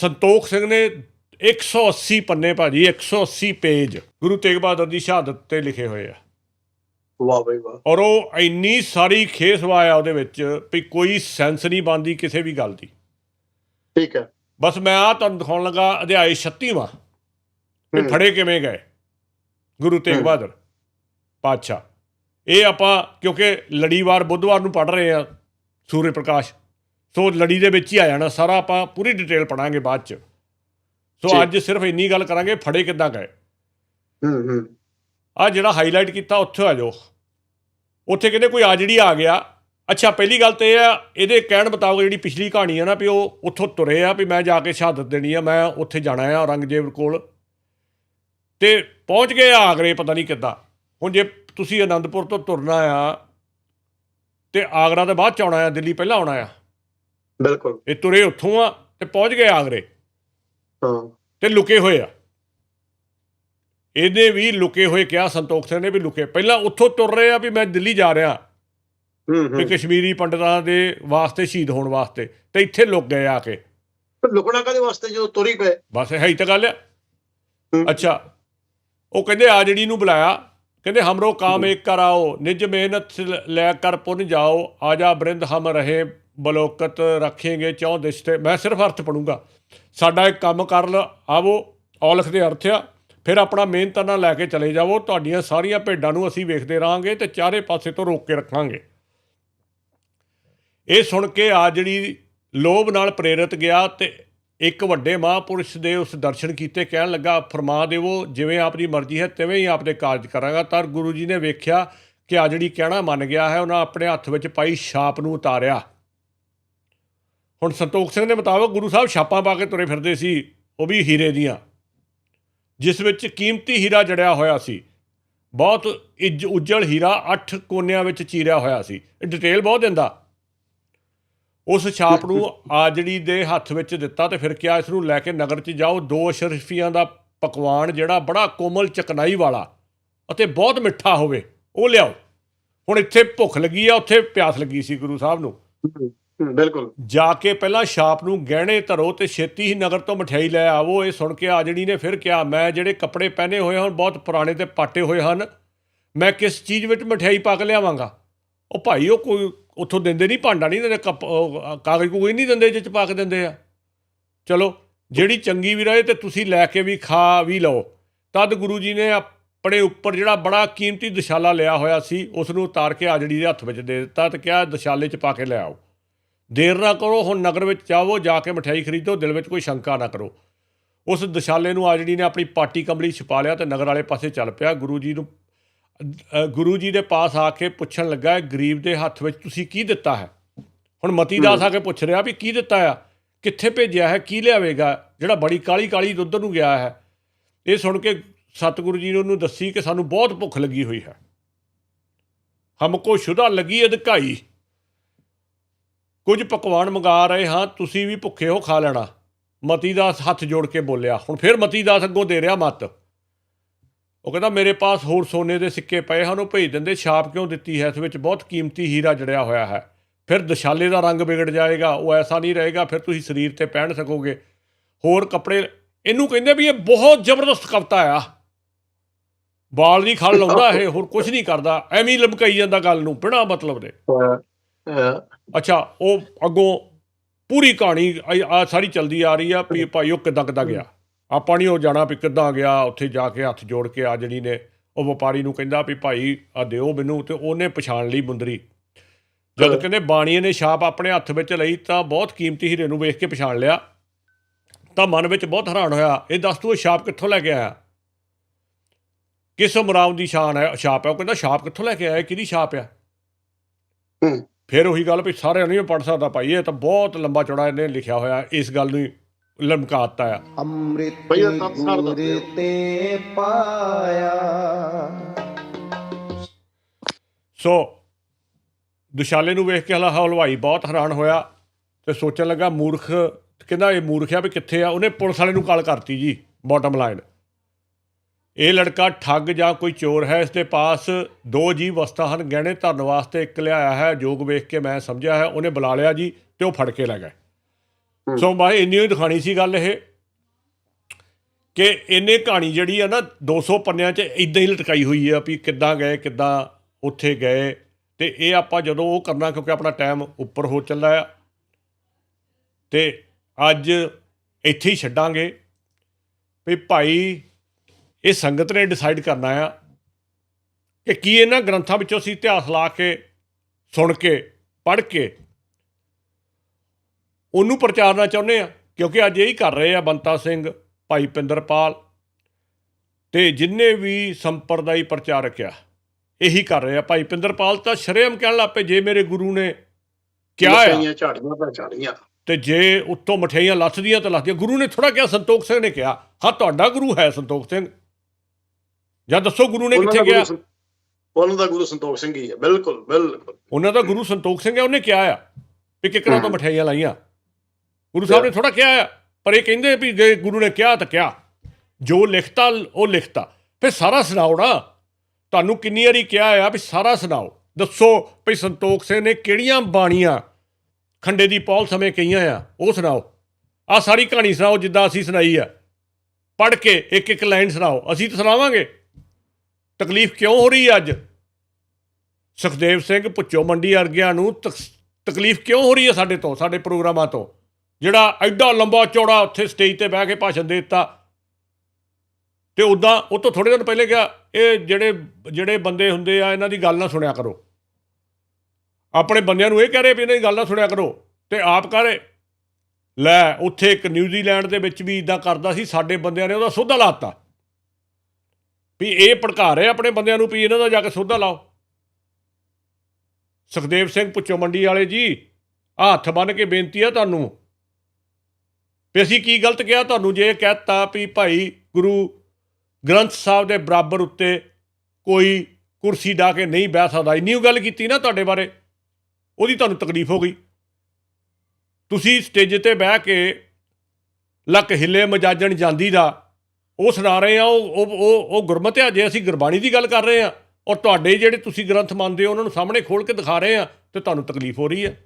ਸੰਤੋਖ ਸਿੰਘ ਨੇ 180 ਪੰਨੇ ਭਾਜੀ 180 ਪੇਜ ਗੁਰੂ ਤੇਗ ਬਹਾਦਰ ਦੀ ਸ਼ਹਾਦਤ ਤੇ ਲਿਖੇ ਹੋਏ ਆ। ਵਾਹ ਬਈ ਵਾਹ। ਔਰ ਉਹ ਇੰਨੀ ਸਾਰੀ ਖੇਸਵਾ ਆ ਉਹਦੇ ਵਿੱਚ ਵੀ ਕੋਈ ਸੈਂਸ ਨਹੀਂ ਬਣਦੀ ਕਿਸੇ ਵੀ ਗੱਲ ਦੀ। ਠੀਕ ਹੈ। ਬਸ ਮੈਂ ਆ ਤੁਹਾਨੂੰ ਦਿਖਾਉਣ ਲੱਗਾ ਅਧਿਆਇ 36ਵਾਂ ਵੀ ਹੂੰ। ਫੜੇ ਕਿਵੇਂ ਗਏ? ਗੁਰੂ ਤੇਗ। ਬਹਾਦਰ ਪਾਤਸ਼ਾਹ। ਇਹ ਆਪਾਂ ਕਿਉਂਕਿ ਲੜੀਵਾਰ ਬੁੱਧਵਾਰ ਨੂੰ ਪੜ ਰਹੇ ਆ ਸੂਰਜ ਪ੍ਰਕਾਸ਼। ਸੋ ਲੜੀ ਦੇ ਵਿੱਚ ਹੀ ਆ ਜਾਣਾ ਸਾਰਾ ਆਪਾਂ ਪੂਰੀ ਡਿਟੇਲ ਪੜਾਂਗੇ ਬਾਅਦ ਚ। ਸੋ। ਅੱਜ ਸਿਰਫ ਇੰਨੀ ਗੱਲ ਕਰਾਂਗੇ ਫੜੇ ਕਿੱਦਾਂ ਗਏ। ਹੂੰ ਹੂੰ। ਆ ਜਿਹੜਾ ਹਾਈਲਾਈਟ ਕੀਤਾ ਉੱਥੇ ਆ ਜਾਓ। ਉੱਥੇ ਕਹਿੰਦੇ ਕੋਈ ਆ ਜਿਹੜੀ ਆ ਗਿਆ। ਅੱਛਾ ਪਹਿਲੀ ਗੱਲ ਤੇ ਇਹ ਆ ਇਹਦੇ ਕਹਿਣ ਮੁਤਾਬਕ ਜਿਹੜੀ ਪਿਛਲੀ ਕਹਾਣੀ ਆ ਨਾ ਵੀ ਉਹ ਉੱਥੋਂ ਤੁਰੇ ਆ ਵੀ ਮੈਂ ਜਾ ਕੇ ਸ਼ਹਾਦਤ ਦੇਣੀ ਆ ਮੈਂ ਉੱਥੇ ਜਾਣਾ ਆ ਔਰੰਗਜ਼ੇਬ ਕੋਲ। ਤੇ ਪਹੁੰਚ ਗਏ ਆ ਆਗਰੇ ਪਤਾ ਨਹੀਂ ਕਿੱਦਾਂ। ਹੁਣ ਜੇ ਤੁਸੀਂ ਆਨੰਦਪੁਰ ਤੋਂ ਤੁਰਨਾ ਆ ਤੇ ਆਗਰਾ ਦੇ ਬਾਅਦ ਚ ਆਉਣਾ ਆ ਦਿੱਲੀ ਪਹਿਲਾਂ ਆਉਣਾ ਆ। ਬਿਲਕੁਲ। ਇਹ ਤੁਰੇ ਉੱਥੋਂ ਆ ਤੇ ਪਹੁੰਚ ਗਏ ਆਗਰੇ। ਹਾਂ। ਤੇ ਲੁਕੇ ਹੋਏ ਆ। ਇਹਦੇ ਵੀ ਲੁਕੇ ਹੋਏ ਕਿਹਾ ਸੰਤੋਖ ਸਿੰਘ ਨੇ ਵੀ ਲੁਕੇ। ਪਹਿਲਾਂ ਉੱਥੋਂ ਤੁਰ ਰਹੇ ਆ ਵੀ ਮੈਂ ਦਿੱਲੀ ਜਾ ਰਿਹਾ। ਹੂੰ ਕਸ਼ਮੀਰੀ ਪੰਡਤਾਂ ਦੇ ਵਾਸਤੇ ਸ਼ਹੀਦ ਹੋਣ ਵਾਸਤੇ। ਤੇ ਇੱਥੇ ਲੁਕ ਗਏ ਆ ਕੇ। ਲੁਕਣਾ ਕਾਦੇ ਵਾਸਤੇ ਜਦੋਂ ਤੁਰੀ ਪਏ? ਬਸ ਹੈ ਹੀ ਤਾਂ ਗੱਲ ਆ। ਅੱਛਾ। ਉਹ ਕਹਿੰਦੇ ਆ ਜਿਹੜੀ ਨੂੰ ਬੁਲਾਇਆ। ਕਹਿੰਦੇ ਹਮਰੋ ਕਾਮ ਏਕ ਕਰਾਓ। ਨਿਜ ਮਿਹਨਤ ਲੈ ਕਰ ਪੁਨ ਜਾਓ। ਆਜਾ ਬ੍ਰਿੰਦ ਹਮ ਰਹੇ ਬਲੋਕਤ ਰੱਖेंगे ਚੌ ਦਿਸ਼ ਤੇ ਮੈਂ ਸਿਰਫ ਅਰਥ ਪੜੂੰਗਾ। ਸਾਡਾ ਇੱਕ ਕੰਮ ਕਰ ਲ, ਆਵੋ, ਔਲਖ ਦੇ ਅਰਥ ਆ, ਫਿਰ ਆਪਣਾ ਮਿਹਨਤਾਂ ਨਾਲ ਲੈ ਕੇ ਚਲੇ ਜਾਵੋ, ਤੁਹਾਡੀਆਂ ਸਾਰੀਆਂ ਭੇਡਾਂ ਨੂੰ ਅਸੀਂ ਵੇਖਦੇ ਰਾਂਗੇ ਤੇ ਚਾਰੇ ਪਾਸੇ ਤੋਂ ਰੋਕ ਕੇ ਰੱਖਾਂਗੇ। ਇਹ ਸੁਣ ਕੇ ਆ ਜਿਹੜੀ ਲੋਭ ਨਾਲ ਪ੍ਰੇਰਿਤ ਗਿਆ ਤੇ ਇੱਕ ਵੱਡੇ ਮਹਾਂਪੁਰਸ਼ ਦੇ ਉਸ ਦਰਸ਼ਨ ਕੀਤੇ, ਕਹਿਣ ਲੱਗਾ, ਫਰਮਾ ਦੇਵੋ, ਜਿਵੇਂ ਆਪ ਦੀ ਮਰਜ਼ੀ ਹੈ, ਤਿਵੇਂ ਹੀ ਆਪ ਦੇ ਕਾਰਜ ਕਰਾਂਗਾ। ਤਾਂ ਗੁਰੂ ਜੀ ਨੇ ਵੇਖਿਆ ਕਿ ਆ ਜਿਹੜੀ ਕਹਿਣਾ ਮੰਨ ਗਿਆ ਹੈ, ਉਹਨਾਂ ਆਪਣੇ ਹੱਥ ਵਿੱਚ ਪਾਈ ਛਾਪ ਨੂੰ ਉਤਾਰਿਆ। ਹੁਣ ਸੰਤੋਖ ਸਿੰਘ ਦੇ ਮੁਤਾਬਕ ਗੁਰੂ ਸਾਹਿਬ ਛਾਪਾਂ ਪਾ ਕੇ ਤੁਰੇ ਫਿਰਦੇ ਸੀ ਉਹ ਵੀ ਹੀਰੇ ਦੀਆਂ। ਜਿਸ ਵਿੱਚ ਕੀਮਤੀ ਹੀਰਾ ਜੜਿਆ ਹੋਇਆ ਸੀ। ਬਹੁਤ ਇੱਜ ਉਜਲ ਹੀਰਾ 8 ਕੋਨਿਆਂ ਵਿੱਚ ਚੀਰਿਆ ਹੋਇਆ ਸੀ। ਇਹ ਡਿਟੇਲ ਬਹੁਤ ਦਿੰਦਾ। ਉਸ ਛਾਪ ਨੂੰ ਆਜੜੀ ਦੇ ਹੱਥ ਵਿੱਚ ਦਿੱਤਾ ਤੇ ਫਿਰ ਕਿਹਾ ਇਸ ਨੂੰ ਲੈ ਕੇ ਨਗਰ 'ਚ ਜਾਓ। ਦੋ ਸ਼ਰਫੀਆਂ ਦਾ ਪਕਵਾਨ ਜਿਹੜਾ ਬੜਾ ਕੋਮਲ ਚਕਨਾਈ ਵਾਲਾ ਅਤੇ ਬਹੁਤ ਮਿੱਠਾ ਹੋਵੇ ਉਹ ਲਿਆਓ। ਹੁਣ ਇੱਥੇ ਭੁੱਖ ਲੱਗੀ ਆ ਉੱਥੇ ਪਿਆਸ ਲੱਗੀ ਸੀ ਗੁਰੂ ਸਾਹਿਬ ਨੂੰ। ਬਿਲਕੁਲ। ਜਾ ਕੇ ਪਹਿਲਾਂ ਸ਼ਾਪ ਨੂੰ ਗਹਿਣੇ ਧਰੋ ਤੇ ਛੇਤੀ ਹੀ ਨਗਰ ਤੋਂ ਮਠਿਆਈ ਲੈ ਆਵੋ। ਇਹ ਸੁਣ ਕੇ ਆਜੜੀ ਨੇ ਫਿਰ ਕਿਹਾ, ਮੈਂ ਜਿਹੜੇ ਕੱਪੜੇ ਪਹਿਨੇ ਹੋਏ ਹਨ, ਬਹੁਤ ਪੁਰਾਣੇ ਤੇ ਪਾਟੇ ਹੋਏ ਹਨ। ਮੈਂ ਕਿਸ ਚੀਜ਼ ਵਿੱਚ ਮਠਿਆਈ ਪਾ ਕੇ ਲਿਆਵਾਂਗਾ? ਉਹ ਭਾਈ, ਉਹ ਕੋਈ ਉੱਥੋਂ ਦਿੰਦੇ ਨਹੀਂ, ਭਾਂਡਾ ਨਹੀਂ ਦਿੰਦੇ, ਕੱਪ ਕਾਗਜ਼ ਕੋਈ ਨਹੀਂ ਦਿੰਦੇ, ਜਿਹ ਚ ਪਾ ਕੇ ਦਿੰਦੇ ਆ। ਚਲੋ, ਜਿਹੜੀ ਚੰਗੀ ਵੀ ਰਹੇ ਤੇ ਤੁਸੀਂ ਲੈ ਕੇ ਵੀ ਖਾ ਵੀ ਲਓ। ਤਦ ਗੁਰੂ ਜੀ ਨੇ ਆਪਣੇ ਉੱਪਰ ਜਿਹੜਾ ਬੜਾ ਕੀਮਤੀ ਦਸ਼ਾਲਾ ਲਿਆ ਹੋਇਆ ਸੀ ਉਸ ਨੂੰ ਉਤਾਰ ਕੇ ਆਜੜੀ ਦੇ ਹੱਥ ਵਿੱਚ ਦੇ ਦਿੱਤਾ ਤੇ ਕਿਹਾ, ਦਸ਼ਾਲੇ 'ਚ ਪਾ ਕੇ ਲੈ ਆਓ। ਦੇਰ ਨਾ ਕਰੋ, ਹੁਣ ਨਗਰ ਵਿੱਚ ਜਾਵੋ, ਜਾ ਕੇ ਮਠਿਆਈ ਖਰੀਦੋ, ਦਿਲ ਵਿੱਚ ਕੋਈ ਸ਼ੰਕਾ ਨਾ ਕਰੋ। ਉਸ ਦਸ਼ਾਲੇ ਨੂੰ ਆਜੜੀ ਨੇ ਆਪਣੀ ਪਾਟੀ ਕੰਬਲੀ ਛਪਾ ਲਿਆ ਤੇ ਨਗਰ ਵਾਲੇ ਪਾਸੇ ਚੱਲ ਪਿਆ। ਗੁਰੂ ਜੀ ਨੂੰ ਗੁਰੂ ਜੀ ਦੇ ਪਾਸ ਆ ਕੇ ਪੁੱਛਣ ਲੱਗਾ ਗਰੀਬ ਦੇ ਹੱਥ ਵਿੱਚ ਤੁਸੀਂ ਕੀ ਦਿੱਤਾ ਹੈ? ਹੁਣ ਮਤੀ ਦਾਸ ਆ ਕੇ ਪੁੱਛ ਰਿਹਾ ਵੀ ਕੀ ਦਿੱਤਾ ਆ? ਕਿੱਥੇ ਭੇਜਿਆ ਹੈ? ਕੀ ਲਿਆਵੇਗਾ? ਜਿਹੜਾ ਬੜੀ ਕਾਲੀ ਕਾਲੀ ਦੁੱਧ ਨੂੰ ਗਿਆ ਹੈ। ਇਹ ਸੁਣ ਕੇ ਸਤਿਗੁਰੂ ਜੀ ਨੇ ਉਹਨੂੰ ਦੱਸੀ ਕਿ ਸਾਨੂੰ ਬਹੁਤ ਭੁੱਖ ਲੱਗੀ ਹੋਈ ਹੈ। ਹਮਕੋ ਸ਼ੁਦਾ ਲੱਗੀ ਅਧਕਾਈ। ਕੁਝ ਪਕਵਾਨ ਮੰਗਾ ਰਹੇ ਹਾਂ, ਤੁਸੀਂ ਵੀ ਭੁੱਖੇ ਹੋ ਖਾ ਲੈਣਾ। ਮਤੀ ਦਾਸ ਹੱਥ ਜੋੜ ਕੇ ਬੋਲਿਆ, ਹੁਣ ਫਿਰ ਮਤੀ ਦਾਸ ਅੱਗੋਂ ਦੇ ਰਿਹਾ ਮਤ। ਉਹ ਕਹਿੰਦਾ, ਮੇਰੇ ਪਾਸ ਹੋਰ ਸੋਨੇ ਦੇ ਸਿੱਕੇ ਪਏ ਹਨ, ਉਹ ਭੇਜ ਦਿੰਦੇ, ਛਾਪ ਕਿਉਂ ਦਿੱਤੀ ਹੈ? ਇਸ ਵਿੱਚ ਬਹੁਤ ਕੀਮਤੀ ਹੀਰਾ ਜੜਿਆ ਹੋਇਆ ਹੈ। ਫਿਰ ਦਸ਼ਾਲੇ ਦਾ ਰੰਗ ਵਿਗੜ ਜਾਏਗਾ, ਉਹ ਐਸਾ ਨਹੀਂ ਰਹੇਗਾ, ਫਿਰ ਤੁਸੀਂ ਸਰੀਰ ਤੇ ਪਹਿਨ ਸਕੋਗੇ। ਹੋਰ ਕੱਪੜੇ, ਇਹਨੂੰ ਕਹਿੰਦੇ ਵੀ ਇਹ ਬਹੁਤ ਜ਼ਬਰਦਸਤ ਕਵਤਾ ਆ। ਬਾਲ ਨਹੀਂ ਖਲ ਲਾਉਂਦਾ ਇਹ, ਹੋਰ ਕੁਝ ਨਹੀਂ ਕਰਦਾ, ਐਵੇਂ ਲਮਕਾਈ ਜਾਂਦਾ ਗੱਲ ਨੂੰ, ਬਿਨਾਂ ਮਤਲਬ ਦੇ। ਅੱਛਾ ਉਹ ਅੱਗੋਂ ਪੂਰੀ ਕਹਾਣੀ ਆ ਸਾਰੀ ਚੱਲਦੀ ਆ ਰਹੀ ਆ ਵੀ ਭਾਈ ਉਹ ਕਿੱਦਾਂ ਕਿੱਦਾਂ ਗਿਆ। ਆਪਾਂ ਨਹੀਂ ਉਹ ਜਾਣਾ ਵੀ ਕਿੱਦਾਂ ਗਿਆ ਉੱਥੇ ਜਾ ਕੇ ਹੱਥ ਜੋੜ ਕੇ ਆ ਜਿਹੜੀ ਨੇ ਉਹ ਵਪਾਰੀ ਨੂੰ ਕਹਿੰਦਾ ਵੀ ਭਾਈ ਆ ਦਿਓ ਮੈਨੂੰ ਤੇ ਉਹਨੇ ਪਛਾਣ ਲਈ ਮੁੰਦਰੀ। ਜਦ। ਕਹਿੰਦੇ ਬਾਣੀਏ ਨੇ ਛਾਪ ਆਪਣੇ ਹੱਥ ਵਿੱਚ ਲਈ ਤਾਂ ਬਹੁਤ ਕੀਮਤੀ ਹੀਰੇ ਨੂੰ ਵੇਖ ਕੇ ਪਛਾਣ ਲਿਆ। ਤਾਂ ਮਨ ਵਿੱਚ ਬਹੁਤ ਹੈਰਾਨ ਹੋਇਆ ਇਹ ਦੱਸ ਤੂੰ ਇਹ ਛਾਪ ਕਿੱਥੋਂ ਲੈ ਕੇ ਆਇਆ? ਕਿਸ ਮਰਾਮ ਦੀ ਸ਼ਾਨ ਹੈ ਛਾਪ ਹੈ। ਉਹ ਕਹਿੰਦਾ ਛਾਪ ਕਿੱਥੋਂ ਲੈ ਕੇ ਆਇਆ? ਕਿਹਦੀ ਛਾਪ ਆ? ਹੂੰ। ਫਿਰ ਉਹੀ ਗੱਲ ਵੀ ਸਾਰਿਆਂ ਨਹੀਂ ਪੜ ਸਕਦਾ ਭਾਈ ਇਹ ਤਾਂ ਬਹੁਤ ਲੰਬਾ ਚੌੜਾ ਇਹਨੇ ਲਿਖਿਆ ਹੋਇਆ ਇਸ ਗੱਲ ਨੂੰ ਲਮਕਾਤਾ ਆ। ਅੰਮ੍ਰਿਤ ਤੇ ਪਾਇਆ। ਸੋ ਦੁਸ਼ਾਲੇ ਨੂੰ ਵੇਖ ਕੇ ਹਲਾ ਹਲਵਾਈ ਬਹੁਤ ਹੈਰਾਨ ਹੋਇਆ ਤੇ ਸੋਚਣ ਲੱਗਾ ਮੂਰਖ ਕਹਿੰਦਾ ਇਹ ਮੂਰਖ ਆ ਵੀ ਕਿੱਥੇ ਆ? ਉਹਨੇ ਪੁਲਿਸ ਵਾਲੇ ਨੂੰ ਕਾਲ ਕਰਤੀ ਜੀ ਬਾਟਮ ਲਾਈਨ ਇਹ ਲੜਕਾ ਠੱਗ ਜਾਂ ਕੋਈ ਚੋਰ ਹੈ ਇਸ ਦੇ ਪਾਸ ਦੋ ਜੀ ਵਸਤਾਂ ਹਨ ਗਹਿਣੇ ਧਰਨ ਵਾਸਤੇ ਇੱਕ ਲਿਆਇਆ ਹੈ ਜੋਗ ਵੇਖ ਕੇ ਮੈਂ ਸਮਝਿਆ ਹੈ ਉਹਨੇ ਬੁਲਾ ਲਿਆ ਜੀ ਤੇ ਉਹ ਫੜ ਕੇ ਲੈ ਗਏ। ਸੋ ਮੈਂ ਇੰਨੀ ਹੀ ਦਿਖਾਣੀ ਸੀ ਗੱਲ ਇਹ ਕਿ ਇਹਨੇ ਕਹਾਣੀ ਜਿਹੜੀ ਆ ਨਾ 200 ਪੰਨਿਆਂ 'ਚ ਇਦਾਂ ਹੀ ਲਟਕਾਈ ਹੋਈ ਆ ਵੀ ਕਿੱਦਾਂ ਗਏ ਕਿੱਦਾਂ ਉੱਥੇ ਗਏ ਤੇ ਇਹ ਆਪਾਂ ਜਦੋਂ ਉਹ ਕਰਨਾ ਕਿਉਂਕਿ ਆਪਣਾ ਟਾਈਮ ਉੱਪਰ ਹੋ ਚੱਲਾ ਆ ਤੇ ਅੱਜ ਇੱਥੇ ਹੀ ਛੱਡਾਂਗੇ ਵੀ ਭਾਈ ਇਹ ਸੰਗਤ ਨੇ ਡਿਸਾਈਡ ਕਰਨਾ ਆ ਕਿ ਕੀ ਇਹਨਾਂ ਗ੍ਰੰਥਾਂ ਵਿੱਚੋਂ ਅਸੀਂ ਇਤਿਹਾਸ ਲਾ ਕੇ ਸੁਣ ਕੇ ਪੜ੍ਹ ਕੇ ਉਹਨੂੰ ਪ੍ਰਚਾਰਨਾ ਚਾਹੁੰਦੇ ਆ। ਕਿਉਂਕਿ ਅੱਜ ਇਹੀ ਕਰ ਰਹੇ ਆ ਬੰਤਾ ਸਿੰਘ ਭਾਈ ਪਿੰਦਰਪਾਲ ਤੇ ਜਿੰਨੇ ਵੀ ਸੰਪਰਦਾਈ ਪ੍ਰਚਾਰਕ ਆ ਇਹੀ ਕਰ ਰਹੇ ਆ। ਭਾਈ ਪਿੰਦਰਪਾਲ ਤਾਂ ਸ਼ਰੇਆਮ ਕਹਿਣ ਲੱਪੇ ਜੇ ਮੇਰੇ ਗੁਰੂ ਨੇ ਕਿਹਾ ਮਠਿਆਈਆਂ ਝਾੜੀਆਂ ਤਾਂ ਝਾੜੀਆਂ। ਤੇ ਜੇ ਉੱਤੋਂ ਮਠਿਆਈਆਂ ਲੱਥਦੀਆਂ ਤਾਂ ਲੱਥਦੀਆਂ। ਗੁਰੂ ਨੇ ਥੋੜਾ ਕਿਹਾ ਸੰਤੋਖ ਸਿੰਘ ਨੇ ਕਿਹਾ ਹਾਂ ਤੁਹਾਡਾ ਗੁਰੂ ਹੈ ਸੰਤੋਖ ਸਿੰਘ। ਜਾਂ ਦੱਸੋ ਗੁਰੂ ਨੇ ਕਿੱਥੇ ਗਿਆ? ਉਹਨਾਂ ਦਾ ਗੁਰੂ ਸੰਤੋਖ ਸਿੰਘ ਹੀ ਹੈ ਬਿਲਕੁਲ ਬਿਲਕੁਲ। ਉਹਨਾਂ ਦਾ ਗੁਰੂ ਸੰਤੋਖ ਸਿੰਘ ਹੈ ਉਹਨੇ ਕਿਹਾ ਆ ਵੀ ਕਿਕਰਾਂ ਤੋਂ। ਮਠਿਆਈਆਂ ਲਾਈਆਂ। ਗੁਰੂ ਸਾਹਿਬ ਨੇ ਥੋੜਾ ਕਿਹਾ ਆ ਪਰ ਇਹ ਕਹਿੰਦੇ ਵੀ ਜੇ ਗੁਰੂ ਨੇ ਕਿਹਾ ਤਾਂ ਕਿਹਾ। ਜੋ ਲਿਖਤਾ ਉਹ ਲਿਖਤਾ। ਫਿਰ ਸਾਰਾ ਸੁਣਾਓ ਨਾ। ਤੁਹਾਨੂੰ ਕਿੰਨੀ ਵਾਰੀ ਕਿਹਾ ਆ ਵੀ ਸਾਰਾ ਸੁਣਾਓ। ਦੱਸੋ ਵੀ ਸੰਤੋਖ ਸਿੰਘ ਨੇ ਕਿਹੜੀਆਂ ਬਾਣੀਆਂ ਖੰਡੇ ਦੀ ਪੌਲ ਸਮੇਂ ਕਹੀਆਂ ਆ ਉਹ ਸੁਣਾਓ। ਆ ਸਾਰੀ ਕਹਾਣੀ ਸੁਣਾਓ ਜਿੱਦਾਂ ਅਸੀਂ ਸੁਣਾਈ ਆ। ਪੜ੍ਹ ਕੇ ਇੱਕ ਇੱਕ ਲਾਈਨ ਸੁਣਾਓ। ਅਸੀਂ ਤਾਂ ਸੁਣਾਵਾਂਗੇ। ਤਕਲੀਫ ਕਿਉਂ ਹੋ ਰਹੀ ਹੈ ਅੱਜ? ਸੁਖਦੇਵ ਸਿੰਘ ਪੁੱਚੋ ਮੰਡੀ ਵਰਗਿਆਂ ਨੂੰ, ਤਕ- ਤਕਲੀਫ ਕਿਉਂ ਹੋ ਰਹੀ ਹੈ ਸਾਡੇ ਤੋਂ, ਸਾਡੇ ਪ੍ਰੋਗਰਾਮਾਂ ਤੋਂ? ਜਿਹੜਾ ਐਡਾ ਲੰਬਾ ਚੌੜਾ ਉੱਥੇ ਸਟੇਜ ਤੇ ਬਹਿ ਕੇ ਭਾਸ਼ਣ ਦੇ ਦਿੱਤਾ। ਤੇ ਉਦਾਂ ਉਹ ਤੋਂ ਥੋੜੇ ਦਿਨ ਪਹਿਲੇ ਗਿਆ ਇਹ ਜਿਹੜੇ ਜਿਹੜੇ ਬੰਦੇ ਹੁੰਦੇ ਆ, ਇਹਨਾਂ ਦੀ ਗੱਲ ਨਾ ਸੁਣਿਆ ਕਰੋ। ਆਪਣੇ ਬੰਦਿਆਂ ਨੂੰ ਇਹ ਕਹਿ ਰਹੇ ਵੀ ਇਹਨਾਂ ਦੀ ਗੱਲ ਨਾ ਸੁਣਿਆ ਕਰੋ, ਤੇ ਆਪ ਕਹ ਰਹੇ, ਲੈ, ਉੱਥੇ ਇੱਕ ਨਿਊਜ਼ੀਲੈਂਡ ਦੇ ਵਿੱਚ ਵੀ ਇਦਾਂ ਕਰਦਾ ਸੀ, ਸਾਡੇ ਬੰਦਿਆਂ ਨੇ ਉਹਦਾ ਸੋਧਾ ਲਾਤਾ ਵੀ ਇਹ ਭੜਕਾ ਰਹੇ ਆਪਣੇ ਬੰਦਿਆਂ ਨੂੰ ਵੀ ਇਹਨਾਂ ਦਾ ਜਾ ਕੇ ਸੋਧਾ ਲਾਓ। ਸੁਖਦੇਵ ਸਿੰਘ ਪੁੱਛੋ ਮੰਡੀ ਵਾਲੇ ਜੀ, ਆਹ ਹੱਥ ਬੰਨ ਕੇ ਬੇਨਤੀ ਆ ਤੁਹਾਨੂੰ। ਵੀ ਅਸੀਂ ਕੀ ਗਲਤ ਕਿਹਾ? ਤੁਹਾਨੂੰ ਜੇ ਕਹਿਤਾ ਵੀ ਭਾਈ ਗੁਰੂ ਗ੍ਰੰਥ ਸਾਹਿਬ ਦੇ ਬਰਾਬਰ ਉੱਤੇ ਕੋਈ ਕੁਰਸੀ ਢਾ ਕੇ ਨਹੀਂ ਬਹਿ ਸਕਦਾ। ਇੰਨੀ ਓ ਗੱਲ ਕੀਤੀ ਨਾ ਤੁਹਾਡੇ ਬਾਰੇ, ਉਹਦੀ ਤੁਹਾਨੂੰ ਤਕਲੀਫ ਹੋ ਗਈ। ਤੁਸੀਂ ਸਟੇਜ ਤੇ ਬਹਿ ਕੇ ਲੱਕ ਹਿੱਲੇ ਮਜਾਜਣ ਜਾਂਦੀ ਦਾ ਉਹ ਸੁਣਾ ਰਹੇ ਆ, ਉਹ ਉਹ ਉਹ- ਉਹ ਗੁਰਮਤਿ ਆ, ਜੇ ਅਸੀਂ ਗੁਰਬਾਣੀ ਦੀ ਗੱਲ ਕਰ ਰਹੇ ਆ, ਔਰ ਤੁਹਾਡੇ ਜਿਹੜੇ ਤੁਸੀਂ ਗ੍ਰੰਥ ਮੰਨਦੇ ਹੋ, ਉਹਨਾਂ ਨੂੰ ਸਾਹਮਣੇ ਖੋਲ ਕੇ ਦਿਖਾ ਰਹੇ ਆ, ਤੇ ਤੁਹਾਨੂੰ ਤਕਲੀਫ ਹੋ ਰਹੀ ਹੈ